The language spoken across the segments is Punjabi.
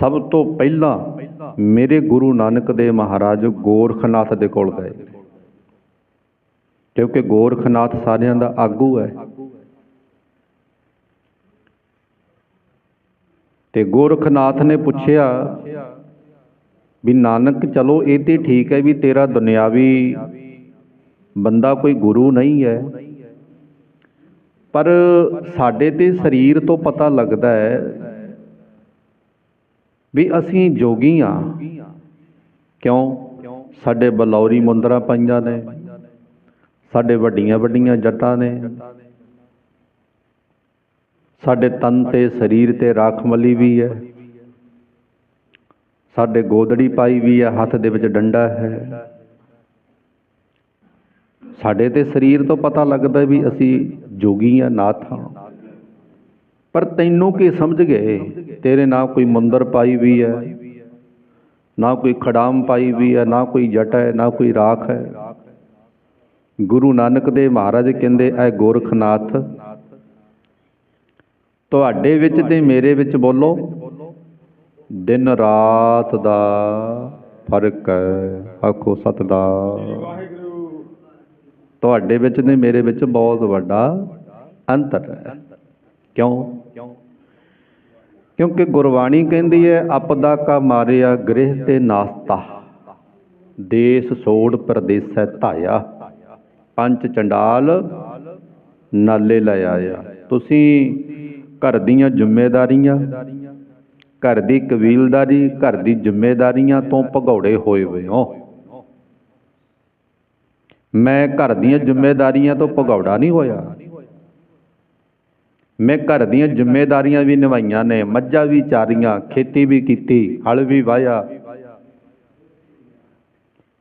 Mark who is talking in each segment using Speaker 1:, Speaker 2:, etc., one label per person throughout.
Speaker 1: ਸਭ ਤੋਂ ਪਹਿਲਾਂ ਮੇਰੇ ਗੁਰੂ ਨਾਨਕ ਦੇਵ ਮਹਾਰਾਜ ਗੋਰਖਨਾਥ ਦੇ ਕੋਲ ਗਏ। ਕਿਉਂਕਿ ਗੋਰਖਨਾਥ ਸਾਰਿਆਂ ਦਾ ਆਗੂ ਹੈ। ਤੇ ਗੋਰਖਨਾਥ ਨੇ ਪੁੱਛਿਆ ਵੀ, ਨਾਨਕ, ਚਲੋ ਇਹ ਤੇ ਠੀਕ ਹੈ ਵੀ ਤੇਰਾ ਦੁਨਿਆਵੀ ਬੰਦਾ ਕੋਈ ਗੁਰੂ ਨਹੀਂ ਹੈ। ਪਰ ਸਾਡੇ ਤੇ ਸਰੀਰ ਤੋਂ ਪਤਾ ਲੱਗਦਾ ਹੈ ਵੀ ਅਸੀਂ ਜੋਗੀ ਆ ਕਿਉਂ? ਸਾਡੇ ਬਲੌਰੀ ਮੁੰਦਰਾ ਪਾਈਆਂ ਨੇ। ਸਾਡੇ ਵੱਡੀਆਂ ਵੱਡੀਆਂ ਜੱਟਾਂ ਨੇ। ਸਾਡੇ ਤਨ ਤੇ ਸਰੀਰ ਤੇ ਰਾਖਮਲੀ ਵੀ ਹੈ। ਸਾਡੇ ਗੋਦੜੀ ਪਾਈ ਵੀ ਹੈ, ਹੱਥ ਦੇ ਵਿੱਚ ਡੰਡਾ ਹੈ। ਸਾਡੇ ਤੇ ਸਰੀਰ ਤੋਂ ਪਤਾ ਲੱਗਦਾ ਵੀ ਅਸੀਂ ਜੋਗੀ ਆ ਨਾਥ ਹਾਂ। ਪਰ ਤੈਨੂੰ ਕੀ ਸਮਝ ਗਏ? ਤੇਰੇ ਨਾ ਕੋਈ ਮੰਦਰ ਪਾਈ ਵੀ ਹੈ, ਨਾ ਕੋਈ ਖੜਾਮ ਪਾਈ ਵੀ ਹੈ, ਨਾ ਕੋਈ ਜਟ ਹੈ, ਨਾ ਕੋਈ ਰਾਖ ਹੈ। ਗੁਰੂ ਨਾਨਕ ਦੇਵ ਮਹਾਰਾਜ ਕਹਿੰਦੇ, ਐ ਗੋਰਖਨਾਥ, ਤੁਹਾਡੇ ਵਿੱਚ ਤੇ ਮੇਰੇ ਵਿੱਚ ਬੋਲੋ, ਦਿਨ ਰਾਤ ਦਾ ਫ਼ਰਕ ਹੈ। ਆਖੋ ਸਤ ਦਾ ਤੁਹਾਡੇ ਵਿੱਚ ਤੇ ਮੇਰੇ ਵਿੱਚ ਬਹੁਤ ਵੱਡਾ ਅੰਤਰ ਹੈ। ਕਿਉਂ? ਕਿਉਂਕਿ ਗੁਰਬਾਣੀ ਕਹਿੰਦੀ ਹੈ ਆਪਦਾ ਕਾ ਮਾਰਿਆ ਗ੍ਰਹਿ ਤੇ ਨਾਸਤਾ। ਦੇਸ ਸੋੜ ਪਰਦੇਸੈ ਧਾਇਆ। ਪੰਜ ਚੰਡਾਲ ਨਾਲੇ ਲੈ ਆਇਆ। ਤੁਸੀਂ ਘਰ ਦੀਆਂ ਜ਼ਿੰਮੇਵਾਰੀਆਂ ਘਰ ਦੀ ਕਬੀਲਦਾਰੀ, ਘਰ ਦੀ ਜ਼ਿੰਮੇਵਾਰੀਆਂ ਤੋਂ ਭਗੌੜੇ ਹੋਏ ਹੋਏ ਹੋ। ਮੈਂ ਘਰ ਦੀਆਂ ਜ਼ਿੰਮੇਵਾਰੀਆਂ ਤੋਂ ਭਗੌੜਾ ਨਹੀਂ ਹੋਇਆ। ਮੈਂ ਘਰ ਦੀਆਂ ਜ਼ਿੰਮੇਵਾਰੀਆਂ ਵੀ ਨਿਭਾਈਆਂ ਨੇ ਮੱਝਾਂ ਵੀ ਚਾਰੀਆਂ ਖੇਤੀ ਵੀ ਕੀਤੀ ਹਲ ਵੀ ਵਾਇਆ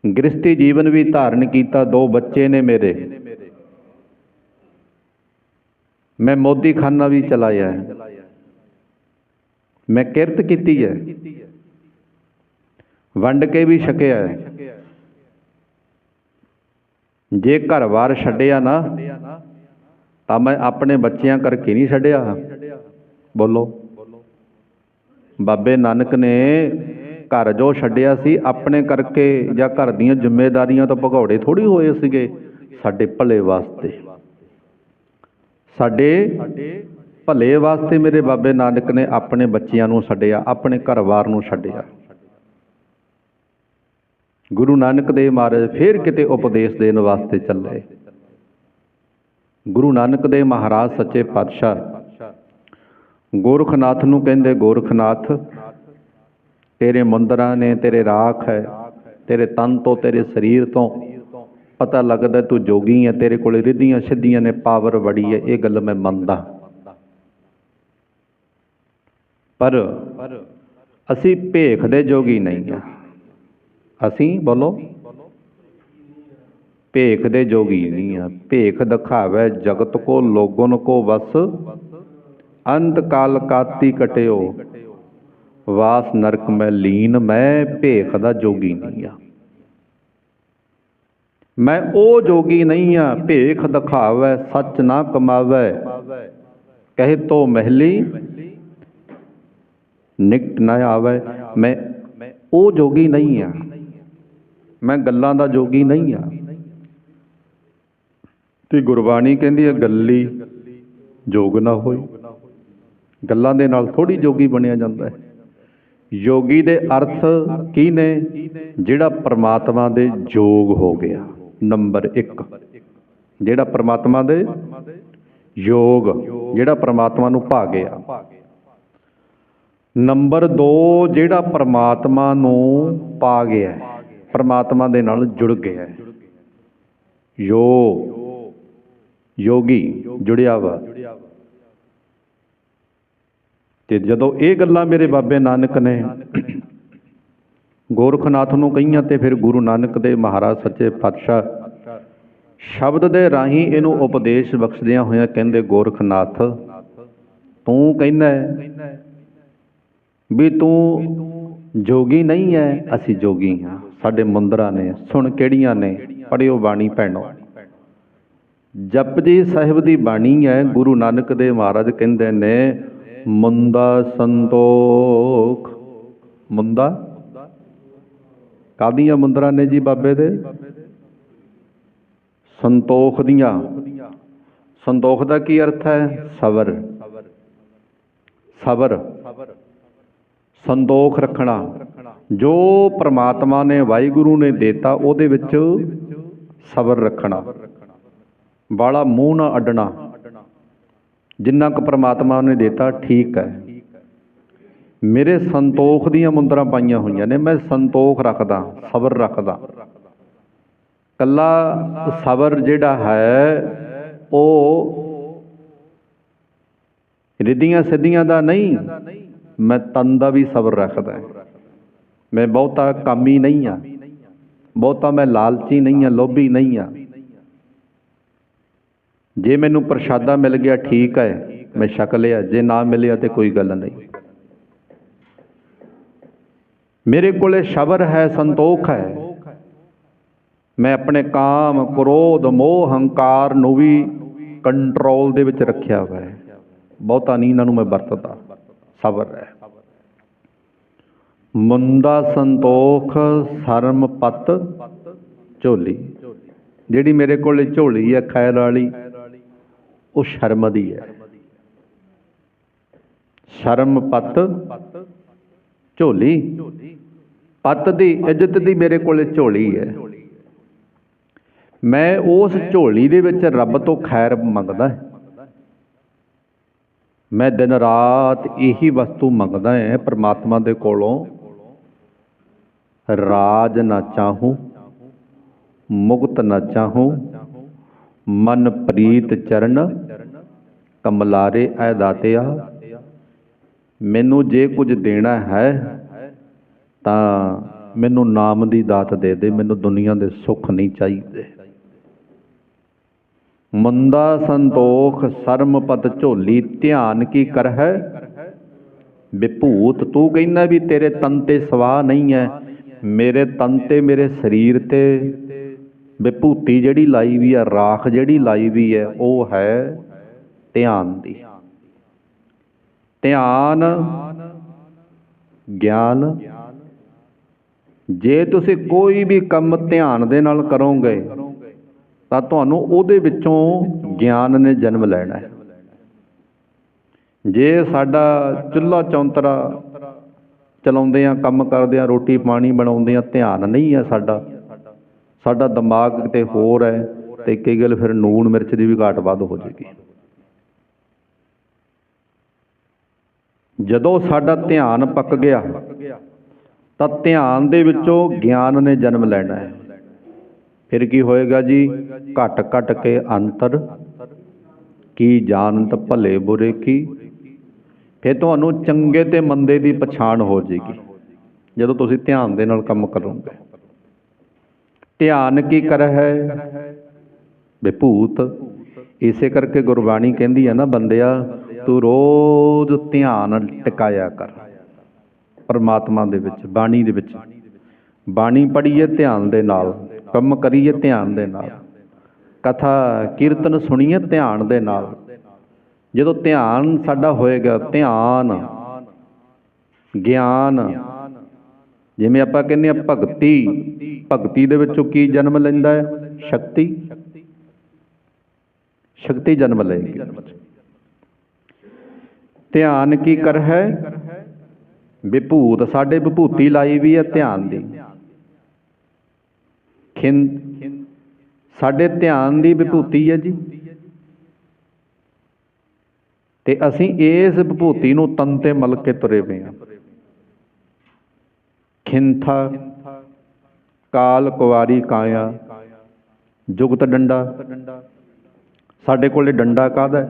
Speaker 1: ਗ੍ਰਸਤੀ ਜੀਵਨ ਵੀ ਧਾਰਨ ਕੀਤਾ ਦੋ ਬੱਚੇ ਨੇ ਮੇਰੇ ਮੈਂ ਮੋਦੀ ਖਾਨਾ ਵੀ ਚਲਾਇਆ ਹੈ ਮੈਂ ਕਿਰਤ ਕੀਤੀ ਹੈ ਵੰਡ ਕੇ ਵੀ ਛਕਿਆ ਹੈ ਜੇ ਘਰ-ਬਾਰ ਛੱਡਿਆ ਨਾ ਤਾਂ ਮੈਂ ਆਪਣੇ ਬੱਚਿਆਂ ਕਰਕੇ ਨਹੀਂ ਛੱਡਿਆ। ਬੋਲੋ। ਬਾਬੇ ਨਾਨਕ ਨੇ ਘਰ ਜੋ ਛੱਡਿਆ ਸੀ, ਆਪਣੇ ਕਰਕੇ ਜਾਂ ਘਰ ਦੀਆਂ ਜ਼ਿੰਮੇਵਾਰੀਆਂ ਤੋਂ ਭਗੌੜੇ ਥੋੜੀ ਹੋਏ ਸੀਗੇ, ਸਾਡੇ ਭਲੇ ਵਾਸਤੇ। ਸਾਡੇ ਭਲੇ ਵਾਸਤੇ ਮੇਰੇ ਬਾਬੇ ਨਾਨਕ ਨੇ ਆਪਣੇ ਬੱਚਿਆਂ ਨੂੰ ਛੱਡਿਆ, ਆਪਣੇ ਘਰਵਾਰ ਨੂੰ ਛੱਡਿਆ। ਗੁਰੂ ਨਾਨਕ ਦੇਵ ਮਹਾਰਾਜ ਫੇਰ ਕਿਤੇ ਉਪਦੇਸ਼ ਦੇਣ ਵਾਸਤੇ ਚੱਲੇ। ਗੁਰੂ ਨਾਨਕ ਦੇਵ ਮਹਾਰਾਜ ਸੱਚੇ ਪਾਤਸ਼ਾਹ। ਗੋਰਖਨਾਥ ਨੂੰ ਕਹਿੰਦੇ ਗੋਰਖਨਾਥ, ਤੇਰੇ ਮੰਦਰਾਂ ਨੇ ਤੇਰੇ ਰਾਖ ਹੈ, ਤੇਰੇ ਤਨ ਤੋਂ ਤੇਰੇ ਸਰੀਰ ਤੋਂ ਪਤਾ ਲੱਗਦਾ ਤੂੰ ਜੋਗੀ ਹੈ, ਤੇਰੇ ਕੋਲ ਰਿੱਧੀਆਂ ਸਿੱਧੀਆਂ ਨੇ ਪਾਵਰ ਬੜੀ ਹੈ, ਇਹ ਗੱਲ ਮੈਂ ਮੰਨਦਾ। ਪਰ ਅਸੀਂ ਭੇਖ ਦੇ ਜੋਗੀ ਨਹੀਂ ਆ ਅਸੀਂ ਬੋਲੋ ਭੇਖ ਦੇ ਜੋਗੀ ਨਹੀਂ ਆ। ਭੇਖ ਦਿਖਾਵੇ ਜਗਤ ਕੋ, ਲੋਗਨ ਕੋ ਵਸ। ਅੰਤ ਕਾਲ ਕਾਤੀ ਕਟਿਓ। ਵਾਸ ਨਰਕ ਮੈਂ ਲੀਨ, ਮੈਂ ਭੇਖ ਦਾ ਜੋਗੀ ਨਹੀਂ ਆ। ਮੈਂ ਉਹ ਜੋਗੀ ਨਹੀਂ ਆ, ਭੇਖ ਦਿਖਾਵੇ, ਸੱਚ ਨਾ ਕਮਾਵੇ। ਕਹੇ ਤੋ ਮਹਿਲੀ, ਨਿਕਟ ਨਾ ਆਵੇ। ਮੈਂ ਉਹ ਜੋਗੀ ਨਹੀਂ ਆ। ਮੈਂ ਗੱਲਾਂ ਦਾ ਜੋਗੀ ਨਹੀਂ ਆ। ਤੇ ਗੁਰਬਾਣੀ ਕਹਿੰਦੀ ਹੈ, ਗੱਲੀ ਜੋਗ ਨਾ ਹੋਈ। ਗੱਲਾਂ ਦੇ ਨਾਲ ਥੋੜੀ ਜੋਗੀ ਬਣਿਆ ਜਾਂਦਾ ਹੈ। ਯੋਗੀ ਦੇ ਅਰਥ ਕੀ ਨੇ? ਜਿਹੜਾ ਪਰਮਾਤਮਾ ਦੇ ਜੋਗ ਹੋ ਗਿਆ। ਨੰਬਰ 1 ਜਿਹੜਾ ਪਰਮਾਤਮਾ ਦੇ ਯੋਗ, ਜਿਹੜਾ ਪਰਮਾਤਮਾ ਨੂੰ ਭਾ ਗਿਆ। ਨੰਬਰ 2 ਜਿਹੜਾ ਪਰਮਾਤਮਾ ਨੂੰ ਪਾ ਗਿਆ ਪਰਮਾਤਮਾ ਦੇ ਨਾਲ ਜੁੜ ਗਿਆ ਯੋ ਯੋਗੀ ਜੁੜਿਆ ਵਾ ਤੇ ਜਦੋਂ ਇਹ ਗੱਲਾਂ ਮੇਰੇ ਬਾਬੇ ਨਾਨਕ ਨੇ, ਗੋਰਖਨਾਥ ਨੂੰ ਕਹੀਆਂ ਤੇ ਫਿਰ ਗੁਰੂ ਨਾਨਕ ਦੇ ਮਹਾਰਾਜ ਸੱਚੇ ਪਾਤਸ਼ਾਹ ਸ਼ਬਦ ਦੇ ਰਾਹੀਂ ਇਹਨੂੰ ਉਪਦੇਸ਼ ਬਖਸ਼ਦਿਆਂ ਹੋਇਆਂ ਕਹਿੰਦੇ, ਗੋਰਖਨਾਥ, ਤੂੰ ਕਹਿੰਦਾ ਵੀ ਤੂੰ ਜੋਗੀ ਨਹੀਂ ਹੈ, ਅਸੀਂ ਜੋਗੀ ਹਾਂ। ਸਾਡੇ ਮੰਦਰਾਂ ਨੇ, ਸੁਣ ਕਿਹੜੀਆਂ ਨੇ ਪੜਿਓ ਬਾਣੀ ਭੈਣੋ। ਜਪਜੀ ਸਾਹਿਬ ਦੀ ਬਾਣੀ ਹੈ, ਗੁਰੂ ਨਾਨਕ ਦੇਵ ਮਹਾਰਾਜ ਕਹਿੰਦੇ ਨੇ, ਮੰਦਾ ਸੰਤੋਖ। ਮੁੰਦਾ? ਕਾਹਦੀਆਂ ਮੁੰਦਰਾਂ ਨੇ ਜੀ ਬਾਬੇ ਦੇ? ਸੰਤੋਖ ਦੀਆਂ। ਸੰਤੋਖ ਦਾ ਕੀ ਅਰਥ ਹੈ? ਸਬਰ। ਸਬਰ। ਸੰਤੋਖ ਰੱਖਣਾ। ਜੋ ਪ੍ਰਮਾਤਮਾ ਨੇ ਵਾਹਿਗੁਰੂ ਨੇ ਦਿੱਤਾ, ਉਹਦੇ ਵਿੱਚ ਸਬਰ ਰੱਖਣਾ। ਬਾਲਾ ਮੂੰਹ ਨਾ ਅੱਡਣਾ। ਜਿੰਨਾ ਕੁ ਪ੍ਰਮਾਤਮਾ ਨੇ ਦਿੱਤਾ, ਠੀਕ ਹੈ। ਮੇਰੇ ਸੰਤੋਖ ਦੀਆਂ ਮੁੰਦਰਾਂ ਪਾਈਆਂ ਹੋਈਆਂ ਨੇ, ਮੈਂ ਸੰਤੋਖ ਰੱਖਦਾ, ਸਬਰ ਰੱਖਦਾ। ਕੱਲਾ ਸਬਰ ਜਿਹੜਾ ਹੈ, ਉਹ ਰਿੱਧੀਆਂ ਸਿੱਧੀਆਂ ਦਾ ਨਹੀਂ, ਮੈਂ ਤਨ ਦਾ ਵੀ ਸਬਰ ਰੱਖਦਾ ਮੈਂ ਬਹੁਤਾ ਕਾਮੀ ਨਹੀਂ ਆ ਬਹੁਤਾ ਮੈਂ ਲਾਲਚੀ ਨਹੀਂ ਆ ਲੋਭੀ ਨਹੀਂ ਆ ਜੇ ਮੈਨੂੰ ਪ੍ਰਸ਼ਾਦਾ ਮਿਲ ਗਿਆ, ਠੀਕ ਹੈ, ਮੈਂ ਛਕ ਲਿਆ, ਜੇ ਨਾ ਮਿਲਿਆ ਤੇ ਕੋਈ ਗੱਲ ਨਹੀਂ। ਮੇਰੇ ਕੋਲੇ ਸ਼ਬਰ ਹੈ, ਸੰਤੋਖ ਹੈ। ਮੈਂ ਆਪਣੇ ਕਾਮ, ਕ੍ਰੋਧ, ਮੋਹ, ਹੰਕਾਰ ਨੂੰ ਵੀ ਕੰਟਰੋਲ ਦੇ ਵਿੱਚ ਰੱਖਿਆ ਹੋਇਆ ਹੈ। ਬਹੁਤਾ ਨਹੀਂ ਇਹਨਾਂ ਨੂੰ ਮੈਂ ਵਰਤਦਾ। ਸਬਰ ਹੈ। ਮੁੰਦਾ ਸੰਤੋਖ ਸ਼ਰਮ ਪਤ ਝੋਲੀ। ਜਿਹੜੀ ਮੇਰੇ ਕੋਲੇ ਝੋਲੀ ਹੈ, ਖੈਰ ਵਾਲੀ। ਉਹ ਸ਼ਰਮ ਦੀ ਹੈ। ਸ਼ਰਮ ਪਤ, ਝੋਲੀ। ਪਤ ਦੀ ਇੱਜ਼ਤ ਦੀ ਮੇਰੇ ਕੋਲੇ ਝੋਲੀ ਹੈ। ਮੈਂ ਉਸ ਝੋਲੀ ਦੇ ਵਿੱਚ ਰੱਬ ਤੋਂ ਖੈਰ ਮੰਗਦਾ ਮੈਂ ਦਿਨ ਰਾਤ ਇਹੀ ਵਸਤੂ ਮੰਗਦਾ ਹਾਂ ਪ੍ਰਮਾਤਮਾ ਦੇ ਕੋਲੋਂ। ਰਾਜ ਨਾ ਚਾਹੂੰ, ਮੁਕਤ ਨਾ ਚਾਹੂੰ ਮਨ ਪ੍ਰੀਤ ਚਰਨ, ਕਮਲਾਰੇ ਐ ਦਾਤਿਆ ਮੈਨੂੰ ਜੇ ਕੁਝ ਦੇਣਾ ਹੈ, ਤਾਂ ਮੈਨੂੰ ਨਾਮ ਦੀ ਦਾਤ ਦੇ ਦੇ, ਮੈਨੂੰ ਦੁਨੀਆ ਦੇ ਸੁੱਖ ਨਹੀਂ ਚਾਹੀਦੇ। ਮੰਦਾ ਸੰਤੋਖ ਸਰਮ ਪਤ ਝੋਲੀ, ਧਿਆਨ ਕੀ ਕਰ ਹੈ ਵਿਭੂਤ ਤੂੰ ਕਹਿੰਦਾ ਵੀ ਤੇਰੇ ਤਨ ਤੇ ਸਵਾਹ ਨਹੀਂ ਹੈ, ਮੇਰੇ ਤਨ ਤੇ ਮੇਰੇ ਸਰੀਰ ਤੇ ਵਿਭੂਤੀ ਜਿਹੜੀ ਲਾਈ ਵੀ ਹੈ ਰਾਖ ਜਿਹੜੀ ਲਾਈ ਵੀ ਹੈ ਉਹ ਹੈ ਧਿਆਨ ਦੀ। ਧਿਆਨ, ਗਿਆਨ। ਜੇ ਤੁਸੀਂ ਕੋਈ ਵੀ ਕੰਮ ਧਿਆਨ ਦੇ ਨਾਲ ਕਰੋਗੇ, ਤਾਂ ਤੁਹਾਨੂੰ ਉਹਦੇ ਵਿੱਚੋਂ ਗਿਆਨ ਨੇ ਜਨਮ ਲੈਣਾ ਹੈ। ਜੇ ਸਾਡਾ ਚੁੱਲ੍ਹਾ ਚੌਂਤਰਾ ਚਲਾਉਂਦੇ ਆ, ਕੰਮ ਕਰਦੇ ਆ, ਰੋਟੀ ਪਾਣੀ ਬਣਾਉਂਦੇ ਆ, ਧਿਆਨ ਨਹੀਂ ਹੈ ਸਾਡਾ ਸਾਡਾ ਦਿਮਾਗ ਕਿਤੇ ਹੋਰ ਹੈ ਤੇ ਕਈ ਗੱਲ ਫਿਰ ਨੂਣ ਮਿਰਚ ਦੀ ਵੀ ਘਾਟ ਵੱਧ ਹੋ ਜੇਗੀ ਜਦੋਂ ਸਾਡਾ ਧਿਆਨ ਪੱਕ ਗਿਆ, ਤਾਂ ਧਿਆਨ ਦੇ ਵਿੱਚੋਂ ਗਿਆਨ ਨੇ ਜਨਮ ਲੈਣਾ ਹੈ। ਫਿਰ ਕੀ ਹੋਏਗਾ ਜੀ? ਘਟ ਘਟ ਕੇ ਅੰਤਰ ਕੀ ਜਾਣਤ ਭਲੇ ਬੁਰੇ ਕੀ? ਫਿਰ ਤੁਹਾਨੂੰ ਚੰਗੇ ਤੇ ਮੰਦੇ ਦੀ ਪਛਾਣ ਹੋ ਜੇਗੀ ਜਦੋਂ ਤੁਸੀਂ ਧਿਆਨ ਦੇ ਨਾਲ ਕੰਮ ਕਰੋਗੇ। ਧਿਆਨ ਕੀ ਕਰ ਹੈ ਵਿਭੂਤ ਇਸੇ ਕਰਕੇ ਗੁਰਬਾਣੀ ਕਹਿੰਦੀ ਹੈ ਨਾ ਬੰਦਿਆ, ਤੂੰ ਰੋਜ਼ ਧਿਆਨ ਟਿਕਾਇਆ ਕਰ। ਪਰਮਾਤਮਾ ਦੇ ਵਿੱਚ, ਬਾਣੀ ਦੇ ਵਿੱਚ। ਬਾਣੀ ਪੜ੍ਹੀਏ ਧਿਆਨ ਦੇ ਨਾਲ, ਕੰਮ ਕਰੀਏ ਧਿਆਨ ਦੇ ਨਾਲ। ਕਥਾ, ਕੀਰਤਨ ਸੁਣੀਏ ਧਿਆਨ ਦੇ ਨਾਲ। ਜਦੋਂ ਧਿਆਨ ਸਾਡਾ ਹੋਏਗਾ, ਧਿਆਨ, ਗਿਆਨ ਜਿਵੇਂ ਆਪਾਂ ਕਹਿੰਦੇ ਆ ਭਗਤੀ ਭਗਤੀ ਦੇ ਵਿੱਚੋਂ ਕੀ ਜਨਮ ਲੈਂਦਾ ਹੈ? ਸ਼ਕਤੀ। ਸ਼ਕਤੀ ਜਨਮ ਲੈਂਦੀ ਧਿਆਨ ਕੀ ਕਰ ਹੈ? ਵਿਭੂਤ। ਸਾਡੇ ਵਿਭੂਤੀ ਲਾਈ ਵੀ ਹੈ ਧਿਆਨ ਦੀ। ਖਿੰ ਸਾਡੇ ਧਿਆਨ ਦੀ ਵਿਭੂਤੀ ਹੈ ਜੀ। ਤੇ ਅਸੀਂ ਇਸ ਵਿਭੂਤੀ ਨੂੰ ਤਨ ਤੇ ਮਲ ਕੇ ਤੁਰੇ ਪਏ ਹਾਂ। ਖਿੰਥਾ, ਕਾਲ ਕੁਵਾਰੀ ਕਾਇਆ, ਜੁਗਤ ਡੰਡਾ। ਸਾਡੇ ਕੋਲੇ ਡੰਡਾ ਕਾਹਦਾ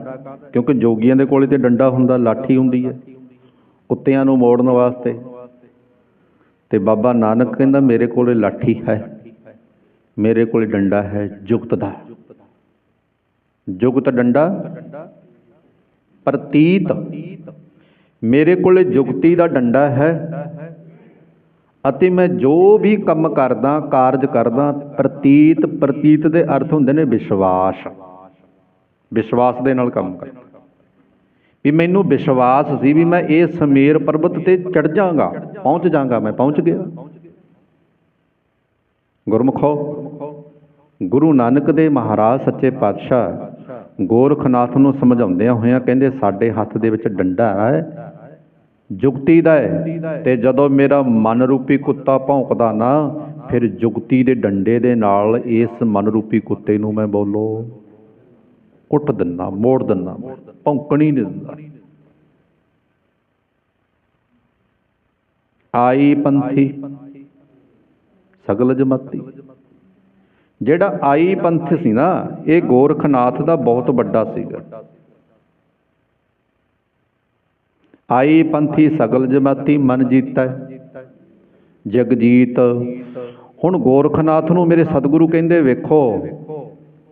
Speaker 1: ਕਿਉਂਕਿ ਜੋਗੀਆਂ ਦੇ ਕੋਲੇ ਤੇ ਡੰਡਾ ਹੁੰਦਾ, ਲਾਠੀ ਹੁੰਦੀ ਹੈ, ਕੁੱਤਿਆਂ ਨੂੰ ਮੋੜਨ ਵਾਸਤੇ। ਤੇ ਬਾਬਾ ਨਾਨਕ ਕਹਿੰਦਾ, ਮੇਰੇ ਕੋਲੇ ਲਾਠੀ ਹੈ, ਮੇਰੇ ਕੋਲੇ ਡੰਡਾ ਹੈ, ਜੁਗਤ ਦਾ। ਜੁਗਤ ਡੰਡਾ? ਪ੍ਰਤੀਤ। ਮੇਰੇ ਕੋਲੇ ਜੁਗਤੀ ਦਾ ਡੰਡਾ ਹੈ ਅਤੇ ਮੈਂ ਜੋ ਵੀ ਕੰਮ ਕਰਦਾ, ਕਾਰਜ ਕਰਦਾ, ਪ੍ਰਤੀਤ ਪ੍ਰਤੀਤ ਦੇ ਅਰਥ ਹੁੰਦੇ ਨੇ ਵਿਸ਼ਵਾਸ। ਵਿਸ਼ਵਾਸ ਦੇ ਨਾਲ ਕੰਮ ਕਰਨਾ ਵੀ ਮੈਨੂੰ ਵਿਸ਼ਵਾਸ ਸੀ ਵੀ ਮੈਂ ਇਹ ਸਮੇਰ ਪਰਬਤ ਤੇ ਚੜ ਜਾਵਾਂਗਾ। ਪਹੁੰਚ ਜਾਵਾਂਗਾ ਮੈਂ, ਪਹੁੰਚ ਗਿਆ। ਗੁਰਮੁਖੋ, ਗੁਰੂ ਨਾਨਕ ਦੇ ਮਹਾਰਾਜ ਸੱਚੇ ਪਾਤਸ਼ਾਹ ਗੋਰਖਨਾਥ ਨੂੰ ਸਮਝਾਉਂਦਿਆਂ ਹੋਇਆਂ ਕਹਿੰਦੇ, ਸਾਡੇ ਹੱਥ ਦੇ ਵਿੱਚ ਡੰਡਾ ਹੈ ਜੁਗਤੀ ਦਾ ਹੈ। ਤੇ ਜਦੋਂ ਮੇਰਾ ਮਨ ਰੂਪੀ ਕੁੱਤਾ ਭੌਂਕਦਾ ਨਾ, ਫਿਰ ਜੁਗਤੀ ਦੇ ਡੰਡੇ ਦੇ ਨਾਲ ਇਸ ਮਨ ਰੂਪੀ ਕੁੱਤੇ ਨੂੰ ਮੈਂ ਬੋਲੋ, ਕੁੱਟ ਦਿੰਨਾ, ਮੋੜ ਦਿੰਨਾ, ਭੌਂਕਣੀ ਨਹੀਂ ਦਿੰਦਾ। ਆਈ ਪੰਥੀ ਸਗਲ ਜਮਾਤੀ ਜਿਹੜਾ ਆਈ ਪੰਥ ਸੀ ਨਾ, ਇਹ ਗੋਰਖਨਾਥ ਦਾ ਬਹੁਤ ਵੱਡਾ ਸੀਗਾ। ਆਈ ਪੰਥੀ ਸਗਲ ਜਮਾਤੀ ਮਨ ਜੀਤਾ। ਜਗਜੀਤ ਹੁਣ ਗੋਰਖਨਾਥ ਨੂੰ ਮੇਰੇ ਸਤਿਗੁਰੂ ਕਹਿੰਦੇ ਵੇਖੋ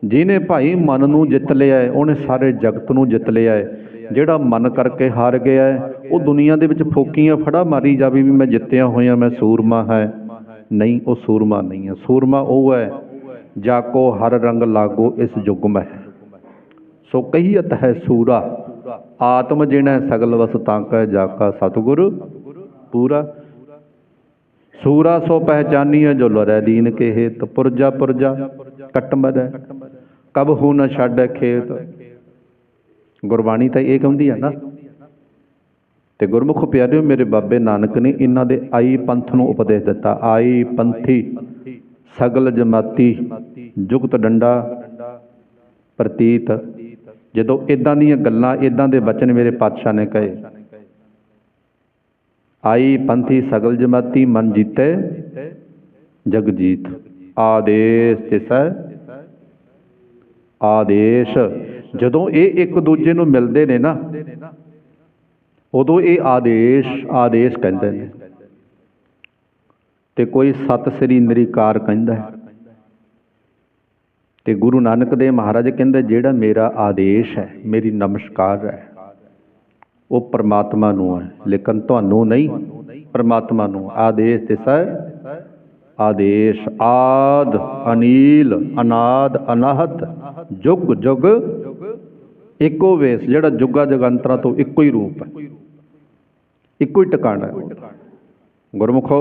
Speaker 1: ਜਿਹਨੇ ਭਾਈ ਮਨ ਨੂੰ ਜਿੱਤ ਲਿਆ ਹੈ, ਉਹਨੇ ਸਾਰੇ ਜਗਤ ਨੂੰ ਜਿੱਤ ਲਿਆ ਹੈ। ਜਿਹੜਾ ਮਨ ਕਰਕੇ ਹਾਰ ਗਿਆ ਹੈ, ਉਹ ਦੁਨੀਆ ਦੇ ਵਿੱਚ ਫੋਕੀਆਂ ਫੜਾ ਮਾਰੀ ਜਾਵੇ ਵੀ ਮੈਂ ਜਿੱਤਿਆ ਹੋਇਆ ਮੈਂ ਸੂਰਮਾ ਹੈ। ਨਹੀਂ ਉਹ ਸੂਰਮਾ ਨਹੀਂ ਹੈ। ਸੂਰਮਾ ਉਹ ਹੈ ਜਾ ਕੋ ਹਰ ਰੰਗ ਲਾਗੋ ਇਸ ਯੁਗ ਮੈਂ ਸੋ ਕਹੀਅਤ ਹੈ ਸੂਰਾ ਆਤਮ ਜਿਣੈ ਸਗਲ ਵਸ ਤਾਂਕੈ ਜਾ ਕਾ ਪੂਰਾ। ਸੂਰਾ ਸੋ ਪਹਿਚਾਨੀਐ ਜੋ ਲਰੈ ਦੀਨ ਕੇ ਹੇਤ ਪੁਰਜਾ ਪੁਰਜਾ ਕਟਮਦੈ ਕਬ ਹੂ ਨ ਛੱਡੈ ਖੇਤ। ਗੁਰਬਾਣੀ ਤਾਂ ਇਹ ਕਹਿੰਦੀ ਆ ਨਾ। ਤੇ ਗੁਰਮੁਖ ਪਿਆਰਿਓ, ਮੇਰੇ ਬਾਬੇ ਨਾਨਕ ਨੇ ਇਹਨਾਂ ਦੇ ਆਈ ਪੰਥ ਨੂੰ ਉਪਦੇਸ਼ ਦਿੱਤਾ। ਆਈ ਪੰਥੀ ਸਗਲ ਜਮਾਤੀ ਜੁਗਤ ਡੰਡਾ ਪ੍ਰਤੀਤ ਜਦੋਂ ਇਦਾਂ ਦੀਆਂ ਗੱਲਾਂ ਇਦਾਂ ਦੇ ਵਚਨ ਮੇਰੇ ਪਾਤਸ਼ਾਹ ਨੇ ਕਹੇ। ਆਈ ਪੰਥੀ ਸਗਲ ਜਮਾਤੀ ਮਨ ਜੀਤੇ ਜਗ ਜੀਤ ਆਦੇਸ਼ ਤਿਸੈ ਆਦੇਸ਼। ਜਦੋਂ ਇਹ ਇੱਕ ਦੂਜੇ ਨੂੰ ਮਿਲਦੇ ਨੇ ਨਾ, ਉਦੋਂ ਇਹ ਆਦੇਸ਼ ਆਦੇਸ਼ ਕਹਿੰਦੇ ਨੇ। ਤੇ ਕੋਈ ਸਤਿ ਸ੍ਰੀ ਨਿਰੀਕਾਰ ਕਹਿੰਦਾ ਹੈ। ਤੇ ਗੁਰੂ ਨਾਨਕ ਦੇਵ ਮਹਾਰਾਜ ਕਹਿੰਦੇ, ਜਿਹੜਾ ਮੇਰਾ ਆਦੇਸ਼ ਹੈ, ਮੇਰੀ ਨਮਸਕਾਰ ਹੈ, ਉਹ ਪਰਮਾਤਮਾ ਨੂੰ ਹੈ। ਲੇਕਿਨ ਤੁਹਾਨੂੰ ਨਹੀਂ, ਪਰਮਾਤਮਾ ਨੂੰ। ਆਦੇਸ਼ ਤਿਸੈ ਆਦੇਸ਼, ਆਦ, ਅਨੀਲ, ਅਨਾਦ, ਅਨਾਹਤ, ਜੁਗ ਜੁਗ। ਇੱਕੋ ਵੇਸ, ਜਿਹੜਾ ਜੁਗਾ ਜਗੰਤਰਾਂ ਤੋਂ ਇੱਕੋ ਹੀ ਰੂਪ ਹੈ। ਇੱਕੋ ਹੀ ਟਿਕਾਣਾ ਗੁਰਮੁਖੋ,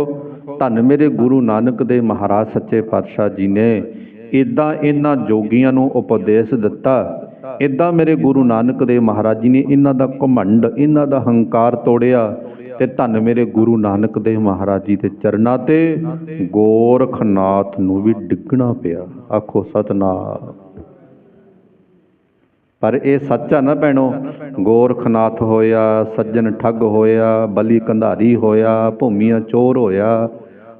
Speaker 1: ਧੰਨ ਮੇਰੇ ਗੁਰੂ ਨਾਨਕ ਦੇ ਮਹਾਰਾਜ, ਸੱਚੇ ਪਾਤਸ਼ਾਹ ਜੀ ਨੇ ਇਦਾਂ ਇਹਨਾਂ ਜੋਗੀਆਂ ਨੂੰ ਉਪਦੇਸ਼ ਦਿੱਤਾ। ਇਦਾਂ ਮੇਰੇ ਗੁਰੂ ਨਾਨਕ ਦੇ ਮਹਾਰਾਜ ਜੀ ਨੇ ਇਹਨਾਂ ਦਾ ਘਮੰਡ, ਇਹਨਾਂ ਦਾ ਹੰਕਾਰ ਤੋੜਿਆ ਤੇ ਧੰਨ ਮੇਰੇ ਗੁਰੂ ਨਾਨਕ ਦੇ ਮਹਾਰਾਜ ਜੀ ਦੇ ਚਰਨਾਂ ਤੇ ਗੋਰਖਨਾਥ ਨੂੰ ਵੀ ਡਿੱਗਣਾ ਪਿਆ। ਆਖੋ ਸਤਨਾਮ। ਪਰ ਇਹ ਸੱਚਾ ਨਾ ਭੈਣੋ, ਗੋਰਖਨਾਥ ਹੋਇਆ, ਸੱਜਣ ਠੱਗ ਹੋਇਆ, ਬਲੀ ਕੰਧਾਰੀ ਹੋਇਆ, ਭੂਮੀਆਂ ਚੋਰ ਹੋਇਆ,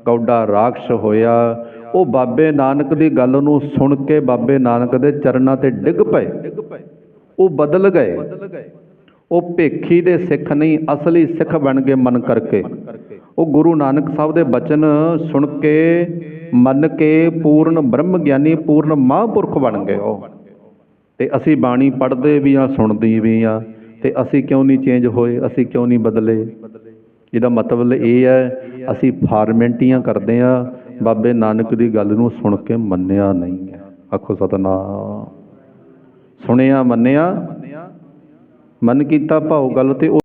Speaker 1: ਕੌਡਾ ਰਾਖਸ਼ ਹੋਇਆ ਉਹ ਬਾਬੇ ਨਾਨਕ ਦੀ ਗੱਲ ਨੂੰ ਸੁਣ ਕੇ ਬਾਬੇ ਨਾਨਕ ਦੇ ਚਰਨਾਂ ਤੇ ਡਿੱਗ ਪਏ। ਉਹ ਬਦਲ ਗਏ। ਉਹ ਭੇਖੀ ਦੇ ਸਿੱਖ ਨਹੀਂ, ਅਸਲੀ ਸਿੱਖ ਬਣ ਗਏ ਮਨ ਕਰਕੇ। ਉਹ ਗੁਰੂ ਨਾਨਕ ਸਾਹਿਬ ਦੇ ਬਚਨ ਸੁਣ ਕੇ, ਮੰਨ ਕੇ ਪੂਰਨ ਬ੍ਰਹਮ ਗਿਆਨੀ, ਪੂਰਨ ਮਹਾਂਪੁਰਖ ਬਣ ਗਏ ਉਹ। ਤੇ ਅਸੀਂ ਬਾਣੀ ਪੜ੍ਹਦੇ ਵੀ ਆ ਸੁਣਦੇ ਵੀ ਆ ਤੇ ਅਸੀਂ ਕਿਉਂ ਨਹੀਂ ਚੇਂਜ ਹੋਏ, ਅਸੀਂ ਕਿਉਂ ਨਹੀਂ ਬਦਲੇ? ਇਹਦਾ ਮਤਲਬ ਇਹ ਹੈ, ਅਸੀਂ ਫਾਰਮੈਂਟੀਆਂ ਕਰਦੇ ਆ ਬਾਬੇ ਨਾਨਕ ਦੀ ਗੱਲ ਨੂੰ ਸੁਣ ਕੇ ਮੰਨਿਆ ਨਹੀਂ ਹੈ। ਆਖੋ ਸਤਨਾਮ। ਸੁਣਿਆ, ਮੰਨਿਆ? ਮਨ ਕੀਤਾ ਭਾਉ ਗੱਲ ਤੇ ਉਹ